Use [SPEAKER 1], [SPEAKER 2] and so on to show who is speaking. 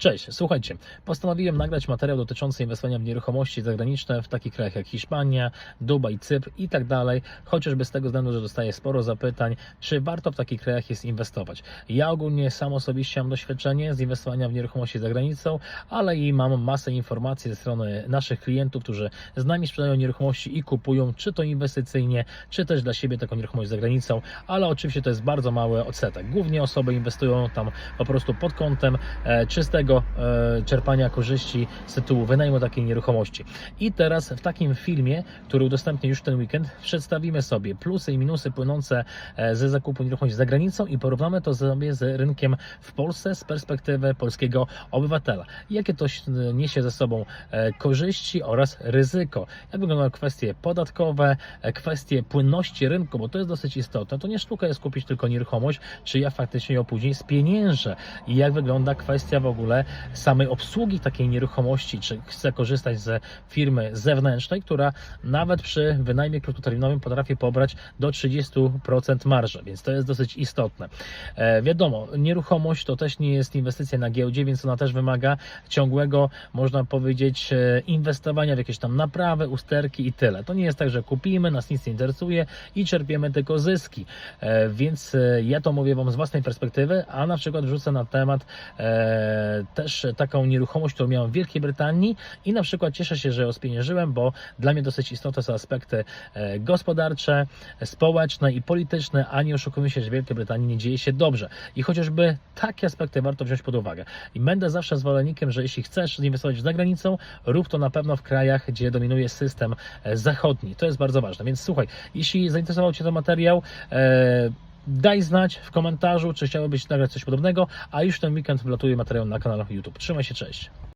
[SPEAKER 1] Cześć, słuchajcie, postanowiłem nagrać materiał dotyczący inwestowania w nieruchomości zagraniczne w takich krajach jak Hiszpania, Dubaj, Cypr i tak dalej, chociażby z tego względu, że dostaję sporo zapytań, czy warto w takich krajach jest inwestować. Ja ogólnie sam osobiście mam doświadczenie z inwestowania w nieruchomości za granicą, ale i mam masę informacji ze strony naszych klientów, którzy z nami sprzedają nieruchomości i kupują, czy to inwestycyjnie, czy też dla siebie taką nieruchomość za granicą, ale oczywiście to jest bardzo mały odsetek. Głównie osoby inwestują tam po prostu pod kątem e, czystego e, czerpania korzyści z tytułu wynajmu takiej nieruchomości. I teraz w takim filmie, który udostępnię już ten weekend, przedstawimy sobie plusy i minusy płynące e, ze zakupu nieruchomości za granicą i porównamy to sobie z rynkiem w Polsce z perspektywy polskiego obywatela. Jakie to e, niesie ze sobą korzyści oraz ryzyko. Jak wyglądają kwestie podatkowe, kwestie płynności rynku, bo to jest dosyć istotne. To nie sztuka jest kupić tylko nieruchomość, czy ja faktycznie ją później spieniężę i jak wygląda kwestia w ogóle samej obsługi takiej nieruchomości, czy chcę korzystać ze firmy zewnętrznej, która nawet przy wynajmie krótkoterminowym potrafi pobrać do 30% marży, więc to jest dosyć istotne. E, wiadomo, nieruchomość to też nie jest inwestycja na giełdzie, więc ona też wymaga ciągłego, można powiedzieć, e, inwestowania w jakieś tam naprawy, usterki i tyle. To nie jest tak, że kupimy, nas nic nie interesuje i czerpiemy tylko zyski. E, więc e, ja to mówię Wam z własnej perspektywy, a na przykład wrzucę na temat e, też taką nieruchomość, którą miałem w Wielkiej Brytanii i na przykład cieszę się, że ją spieniężyłem, bo dla mnie dosyć istotne są aspekty e, gospodarcze, społeczne i polityczne, a nie oszukujmy się, że w Wielkiej Brytanii nie dzieje się dobrze. I chociażby takie aspekty warto wziąć pod uwagę. I będę zawsze zwolennikiem, że jeśli chcesz inwestować za granicą, rób to na pewno w krajach, gdzie dominuje system e, zachodni. To jest bardzo ważne. Więc słuchaj, jeśli zainteresował Cię ten materiał, e, Daj znać w komentarzu, czy chciałbyś nagrać coś podobnego, a już ten weekend wlatuje materiał na kanał YouTube. Trzymaj się, cześć.